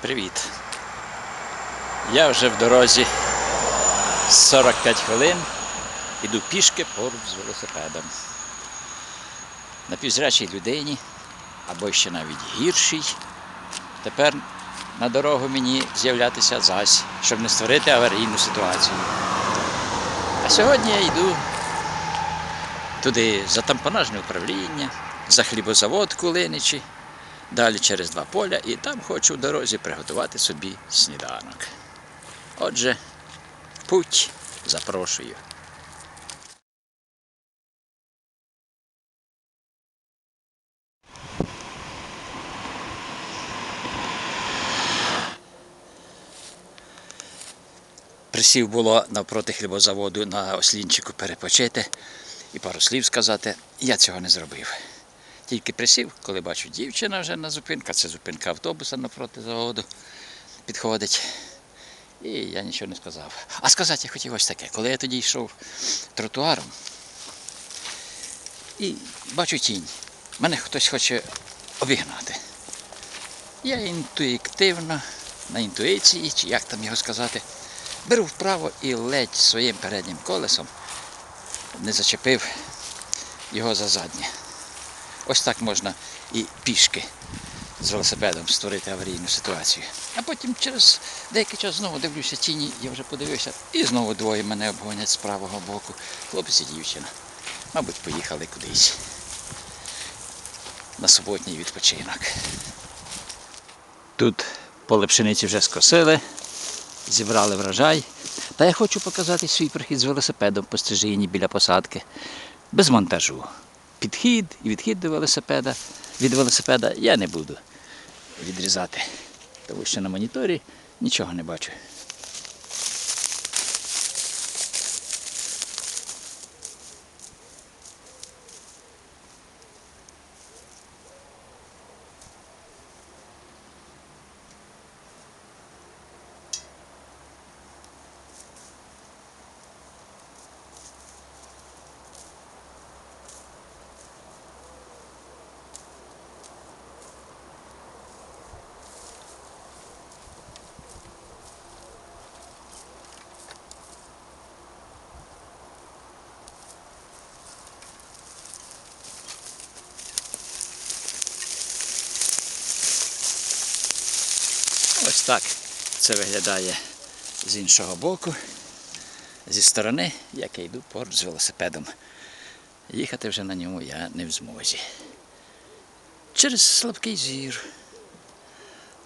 Привіт. Я вже в дорозі 45 хвилин іду пішки поруч з велосипедом. На півзрячій людині, або ще навіть гіршій, тепер на дорогу мені з'являтися зась, щоб не створити аварійну ситуацію. А сьогодні я йду туди за тампонажне управління, за хлібозавод Кулиничі, далі через два поля і там хочу в дорозі приготувати собі сніданок. Отже, путь запрошую. Присів було навпроти хлібозаводу на ослінчику перепочити і пару слів сказати. Я цього не зробив. Тільки присів, коли бачу дівчина вже на зупинку, це зупинка автобуса навпроти заводу підходить. І я нічого не сказав. А сказати я хотів ось таке. Коли я тоді йшов тротуаром і бачу тінь, мене хтось хоче обігнати. Я інтуїктивно, на інтуїції, чи як там його сказати, беру вправо і ледь своїм переднім колесом не зачепив його за заднє. Ось так можна і пішки з велосипедом створити аварійну ситуацію. А потім через деякий час знову дивлюся тіні, я вже подивився, і знову двоє мене обгонять з правого боку. Хлопець і дівчина. Мабуть, поїхали кудись. На суботній відпочинок. Тут поле пшениці вже скосили, зібрали врожай. Та я хочу показати свій прихід з велосипедом по стежині біля посадки. Без монтажу. Підхід і відхід до велосипеда. Від велосипеда я не буду відрізати, тому що на моніторі нічого не бачу. Ось так це виглядає з іншого боку, зі сторони, як я йду поруч з велосипедом. Їхати вже на ньому я не в змозі. Через слабкий зір.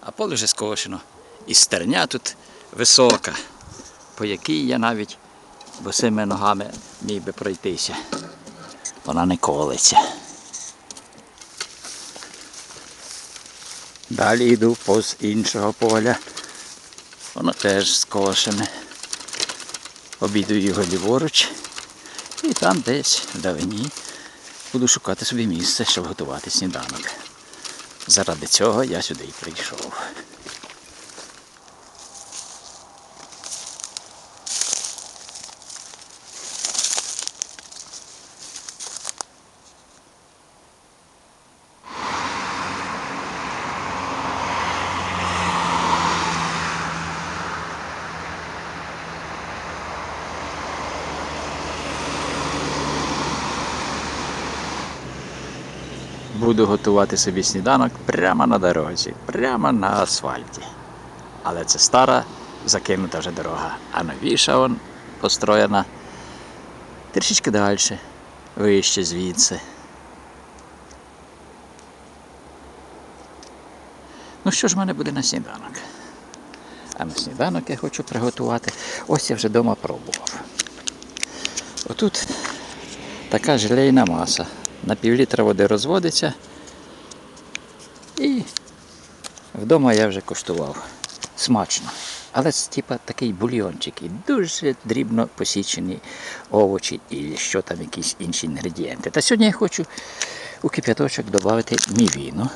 А поле вже скошено. І стерня тут висока, по якій я навіть босими ногами міг би пройтися. Вона не колиться. Далі йду повз іншого поля. Воно теж скошене. Обійду його ліворуч. І там десь вдалині буду шукати собі місце, щоб готувати сніданок. Заради цього я сюди і прийшов. Буду готувати собі сніданок прямо на дорозі, прямо на асфальті. Але це стара, закинута вже дорога. А новіша он построєна трішечки далі, вище звідси. Ну що ж в мене буде на сніданок? А на сніданок я хочу приготувати. Ось я вже вдома пробував. Отут така желейна маса. На півлітра води розводиться. І вдома я вже коштував. Смачно. Але це типа такий бульйончик і дуже дрібно посічені овочі і що там якісь інші інгредієнти. Та сьогодні я хочу у кип'яточок додати мівіну.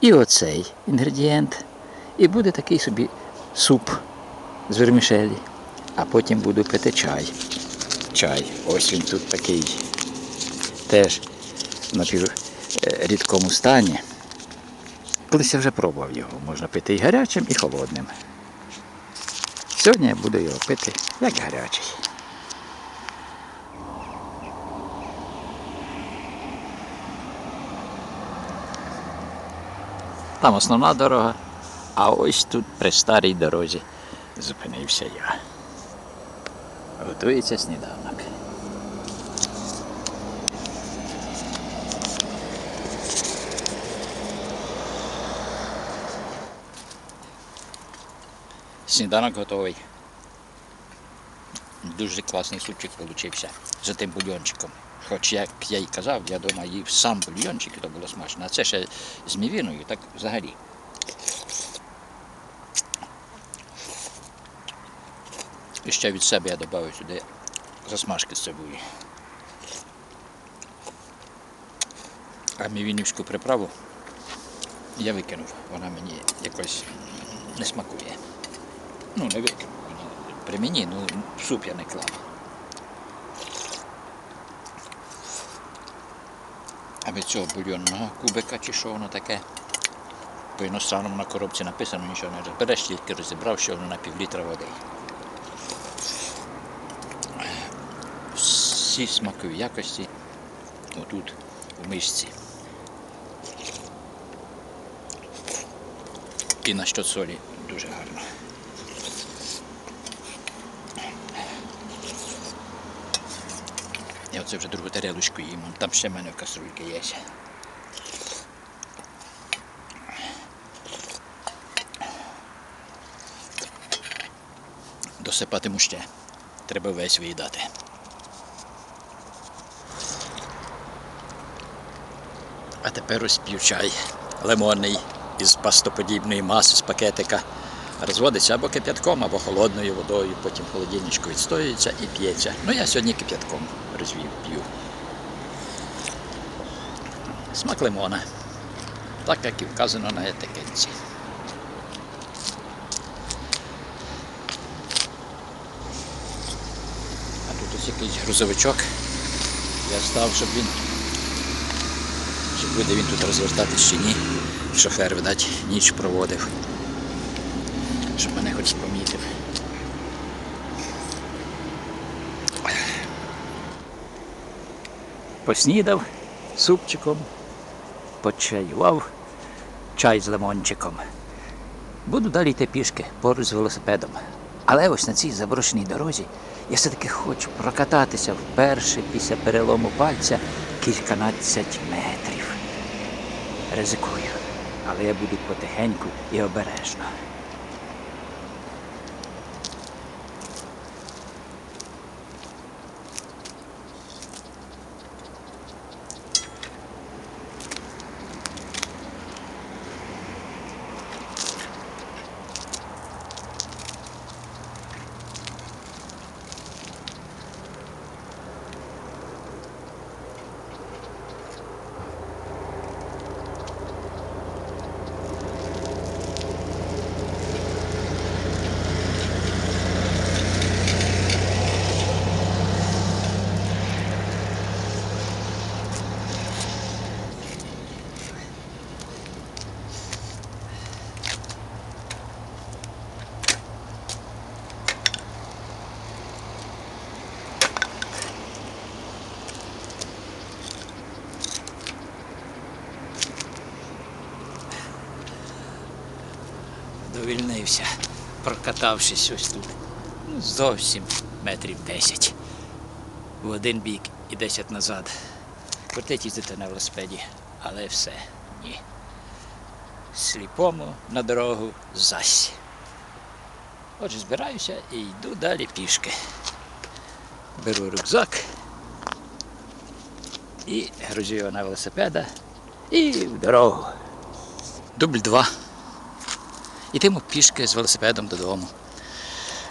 І оцей інгредієнт. І буде такий собі суп з вермішелі. А потім буду пити чай. Чай. Ось він тут такий теж в напіврідкому стані. Колись я вже пробував його. Можна пити і гарячим, і холодним. Сьогодні я буду його пити як гарячий. Там основна дорога, а ось тут при старій дорозі зупинився я. Готується сніданок. Сніданок готовий. Дуже класний супчик вийшов за тим бульйончиком. Хоч, як я й казав, я дома їв сам бульйончик, і то було смачно. А це ще з мівіною, так взагалі. І ще від себе я додав сюди засмажки з цибулі. А мівінівську приправу я викинув. Вона мені якось не смакує. Ну, не викинув. При мені, ну, суп я не клав. А від цього бульйонного кубика чи що воно таке? По іностранному на коробці написано, нічого не розбереш, тільки розібрав, що воно на півлітра води. Всі смакові якості отут у мишці. І на що солі дуже гарно. Я оце вже другу тарелочку їм, там ще в мене в каструльки є. Досипатиму ще. Треба весь виїдати. А тепер п'ю чай лимонний із пастоподібної маси з пакетика. Розводиться або кип'ятком, або холодною водою, потім холодильничку відстоюється і п'ється. Ну я сьогодні кип'ятком розвів п'ю. Смак лимона. Так як і вказано на етикетці. А тут ось якийсь грузовичок. Я став, щоб він чи буде він тут розвертатись чи ні. Шофер, видать, ніч проводив. Щоб мене хоч помітив. Поснідав супчиком, почаював чай з лимончиком. Буду далі йти пішки поруч з велосипедом. Але ось на цій заброшеній дорозі я все-таки хочу прокататися вперше після перелому пальця кільканадцять метрів. Ризикую, але я буду потихеньку і обережно. Довільнився, прокатавшись ось тут. Зовсім метрів 10. В один бік і 10 назад. Кортить їздити на велосипеді, але все ні. Сліпому на дорогу зась. Отже, збираюся і йду далі пішки. Беру рюкзак і грузю його на велосипеда і в дорогу. Дубль два. Йтиму пішки з велосипедом додому.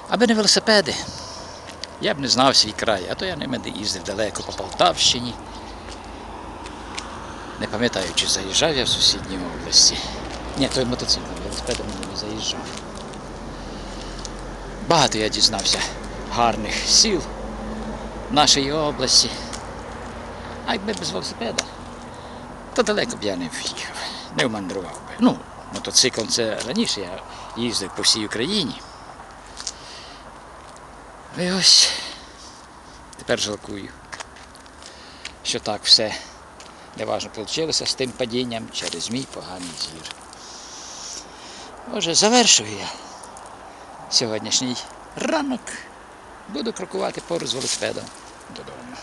Аби не велосипеди, я б не знав свій край, а то я ними їздив далеко по Полтавщині. Не пам'ятаю, чи заїжджав я в сусідній області. Ні, той мотоциклом, велосипедом не заїжджав. Багато я дізнався гарних сіл нашої області. А якби без велосипеда, то далеко б я не в'їхав. не вмандрував би. Ну, мотоциклом це раніше я їздив по всій Україні. І ось тепер жалкую, що так все неважно вийшло з тим падінням через мій поганий зір. Отже, завершую я сьогоднішній ранок. Буду крокувати поруч з велосипедом додому.